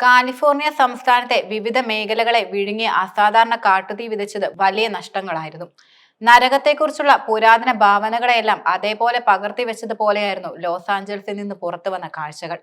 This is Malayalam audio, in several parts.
കാലിഫോർണിയ സംസ്ഥാനത്തെ വിവിധ മേഖലകളെ വിഴുങ്ങിയ അസാധാരണ കാട്ടുതീ വിതച്ചത് വലിയ നഷ്ടങ്ങളായിരുന്നു. നരകത്തെക്കുറിച്ചുള്ള പുരാതന ഭാവനകളെയെല്ലാം അതേപോലെ പകർത്തി വെച്ചതുപോലെയായിരുന്നു ലോസ് ആഞ്ചൽസിൽ നിന്ന് പുറത്തു വന്ന കാഴ്ചകൾ.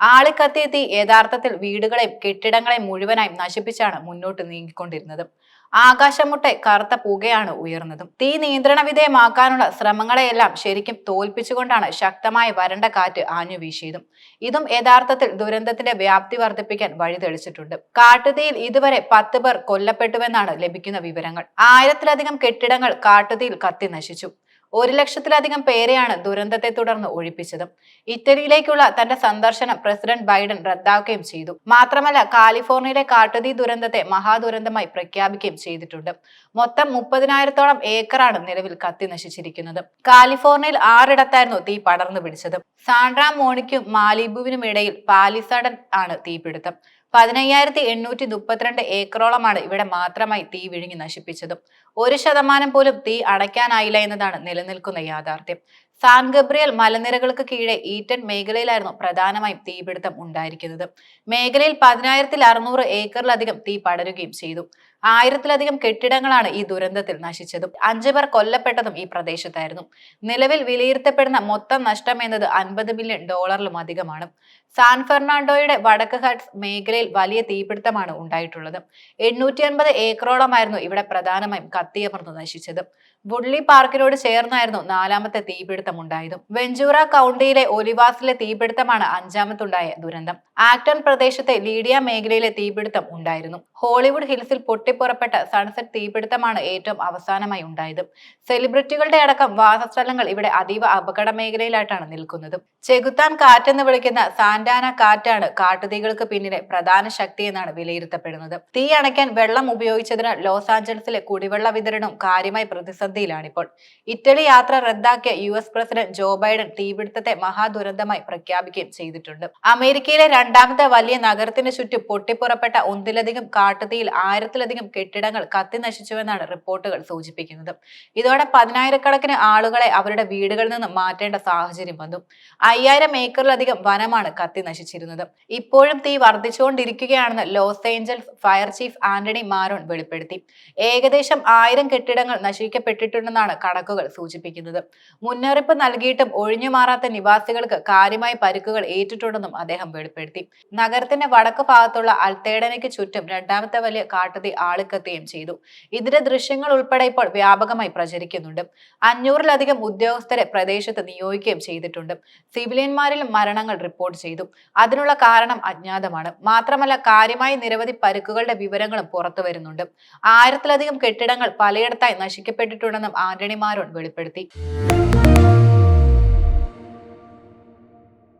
ആളിക്കത്തിയ തീ യഥാർത്ഥത്തിൽ വീടുകളെയും കെട്ടിടങ്ങളെയും മുഴുവനായും നശിപ്പിച്ചാണ് മുന്നോട്ട് നീങ്ങിക്കൊണ്ടിരുന്നത്. ആകാശമുട്ടെ കറുത്ത പുകയാണ് ഉയർന്നതും. തീ നിയന്ത്രണ വിധേയമാക്കാനുള്ള ശ്രമങ്ങളെയെല്ലാം ശരിക്കും തോൽപ്പിച്ചുകൊണ്ടാണ് ശക്തമായ വരണ്ട കാറ്റ് ആഞ്ഞു വീശിയതും. ഇതും യഥാർത്ഥത്തിൽ ദുരന്തത്തിന്റെ വ്യാപ്തി വർദ്ധിപ്പിക്കാൻ വഴിതെളിച്ചിട്ടുണ്ട്. കാട്ടുതീയിൽ ഇതുവരെ പത്ത് പേർ കൊല്ലപ്പെട്ടുവെന്നാണ് ലഭിക്കുന്ന വിവരങ്ങൾ. ആയിരത്തിലധികം കെട്ടിടങ്ങൾ കാട്ടുതീയിൽ കത്തി നശിച്ചു. ഒരു ലക്ഷത്തിലധികം പേരെയാണ് ദുരന്തത്തെ തുടർന്ന് ഒഴിപ്പിച്ചത്. ഇറ്റലിയിലേക്കുള്ള തന്റെ സന്ദർശനം പ്രസിഡന്റ് ബൈഡൻ റദ്ദാക്കുകയും ചെയ്തു. മാത്രമല്ല കാലിഫോർണിയയിലെ കാട്ടുതീ ദുരന്തത്തെ മഹാദുരന്തമായി പ്രഖ്യാപിക്കുകയും ചെയ്തിട്ടുണ്ട്. മൊത്തം മുപ്പതിനായിരത്തോളം ഏക്കറാണ് നിലവിൽ കത്തി നശിച്ചിരിക്കുന്നത്. കാലിഫോർണിയയിൽ ആറിടത്തായിരുന്നു തീ പടർന്നു പിടിച്ചത്. സാൻഡ്രാ മോണിക്കും മാലിബുവിനും ഇടയിൽ പാലിസഡൻ ആണ് തീപിടുത്തം. പതിനയ്യായിരത്തി എണ്ണൂറ്റി മുപ്പത്തിരണ്ട് ഏക്കറോളമാണ് ഇവിടെ മാത്രമായി തീ വിഴുങ്ങി നശിപ്പിച്ചതും. ഒരു ശതമാനം പോലും തീ അടയ്ക്കാനായില്ല എന്നതാണ് നിലനിൽക്കുന്ന യാഥാർത്ഥ്യം. സാൻ ഗബ്രിയൽ മലനിരകൾക്ക് കീഴെ ഈറ്റൻ മേഖലയിലായിരുന്നു പ്രധാനമായും തീപിടുത്തം ഉണ്ടായിരിക്കുന്നത്. മേഖലയിൽ പതിനായിരത്തിൽ അറുന്നൂറ് ഏക്കറിലധികം തീ പടരുകയും ചെയ്തു. ആയിരത്തിലധികം കെട്ടിടങ്ങളാണ് ഈ ദുരന്തത്തിൽ നശിച്ചതും. അഞ്ചു പേർ കൊല്ലപ്പെട്ടതും ഈ പ്രദേശത്തായിരുന്നു. നിലവിൽ വിലയിരുത്തപ്പെടുന്ന മൊത്തം നഷ്ടം എന്നത് അൻപത് മില്യൺ ഡോളറിലും അധികമാണ്. സാൻ ഫെർണാണ്ടോയുടെ വടക്ക് ഹട്ട്സ് മേഖലയിൽ വലിയ തീപിടുത്തമാണ് ഉണ്ടായിട്ടുള്ളത്. എണ്ണൂറ്റി അൻപത് ഏക്കറോളമായിരുന്നു ഇവിടെ പ്രധാനമായും കത്തിയമർന്ന് നശിച്ചത്. വുഡ്ലി പാർക്കിനോട് ചേർന്നായിരുന്നു നാലാമത്തെ തീപിടുത്തം ഉണ്ടായതും. വെഞ്ചൂറ കൗണ്ടിയിലെ ഒലിവാസിലെ തീപിടുത്തമാണ് അഞ്ചാമത്തുണ്ടായ ദുരന്തം. ആക്ടൺ പ്രദേശത്തെ ലീഡിയ മേഖലയിലെ തീപിടുത്തം ഉണ്ടായിരുന്നു. ഹോളിവുഡ് ഹിൽസിൽ പൊട്ടിപ്പുറപ്പെട്ട സൺസെറ്റ് തീപിടുത്തമാണ് ഏറ്റവും അവസാനമായി ഉണ്ടായത്. സെലിബ്രിറ്റികളുടെ അടക്കം വാസസ്ഥലങ്ങൾ ഇവിടെ അതീവ അപകട മേഖലയിലായിട്ടാണ് നിൽക്കുന്നത്. ചെകുത്താൻ കാറ്റെന്ന് വിളിക്കുന്ന സാന്റാന കാറ്റാണ് കാട്ടുതീകൾക്ക് പിന്നിലെ പ്രധാന ശക്തി എന്നാണ് വിലയിരുത്തപ്പെടുന്നത്. തീ അണയ്ക്കാൻ വെള്ളം ഉപയോഗിച്ചതിന് ലോസ് ആഞ്ചൽസിലെ കുടിവെള്ള വിതരണവും കാര്യമായി പ്രതിസന്ധിയിലാണിപ്പോൾ. ഇറ്റലി യാത്ര റദ്ദാക്കിയ U S president Joe Biden തീപിടുത്തത്തെ മഹാദുരന്തമായി പ്രഖ്യാപിക്കുകയും ചെയ്തിട്ടുണ്ട്. അമേരിക്കയിലെ രണ്ടാമത്തെ വലിയ നഗരത്തിന് ചുറ്റും പൊട്ടിപ്പുറപ്പെട്ട ഒന്നിലധികം കാട്ടുതീയിൽ ആയിരത്തിലധികം കെട്ടിടങ്ങൾ കത്തി നശിച്ചുവെന്നാണ് റിപ്പോർട്ടുകൾ സൂചിപ്പിക്കുന്നത്. ഇതോടെ പതിനായിരക്കണക്കിന് ആളുകളെ അവരുടെ വീടുകളിൽ നിന്ന് മാറ്റേണ്ട സാഹചര്യം വന്നു. അയ്യായിരം ഏക്കറിലധികം വനമാണ് കത്തി നശിച്ചിരുന്നത്. ഇപ്പോഴും തീ വർദ്ധിച്ചുകൊണ്ടിരിക്കുകയാണെന്ന് Los Angeles fire chief Anthony Marrone വെളിപ്പെടുത്തി. ഏകദേശം ആയിരം കെട്ടിടങ്ങൾ നശിക്കപ്പെട്ടിട്ടുണ്ടെന്നാണ് കണക്കുകൾ സൂചിപ്പിക്കുന്നത്. മുന്നറിയിപ്പ് നൽകിയിട്ടും ഒഴിഞ്ഞു മാറാത്ത നിവാസികൾക്ക് കാര്യമായ പരിക്കുകൾ ഏറ്റിട്ടുണ്ടെന്നും അദ്ദേഹം വെളിപ്പെടുത്തി. നഗരത്തിന്റെ വടക്ക് ഭാഗത്തുള്ള അൽത്തേടനയ്ക്ക് ചുറ്റും രണ്ടാമത്തെ വലിയ കാട്ടുതീ ആളിക്കത്തുകയും ചെയ്തു. ഇതിന്റെ ദൃശ്യങ്ങൾ ഉൾപ്പെടെ ഇപ്പോൾ വ്യാപകമായി പ്രചരിക്കുന്നുണ്ട്. അഞ്ഞൂറിലധികം ഉദ്യോഗസ്ഥരെ പ്രദേശത്ത് നിയോഗിക്കുകയും ചെയ്തിട്ടുണ്ട്. സിവിലിയന്മാരിലും മരണങ്ങൾ റിപ്പോർട്ട് ചെയ്തു. അതിനുള്ള കാരണം അജ്ഞാതമാണ്. മാത്രമല്ല കാര്യമായി നിരവധി പരുക്കുകളുടെ വിവരങ്ങളും പുറത്തു വരുന്നുണ്ട്. ആയിരത്തിലധികം കെട്ടിടങ്ങൾ പലയിടത്തായി നശിക്കപ്പെട്ടിട്ടുണ്ടെന്നും ആന്റണി മാരോൺ വെളിപ്പെടുത്തി.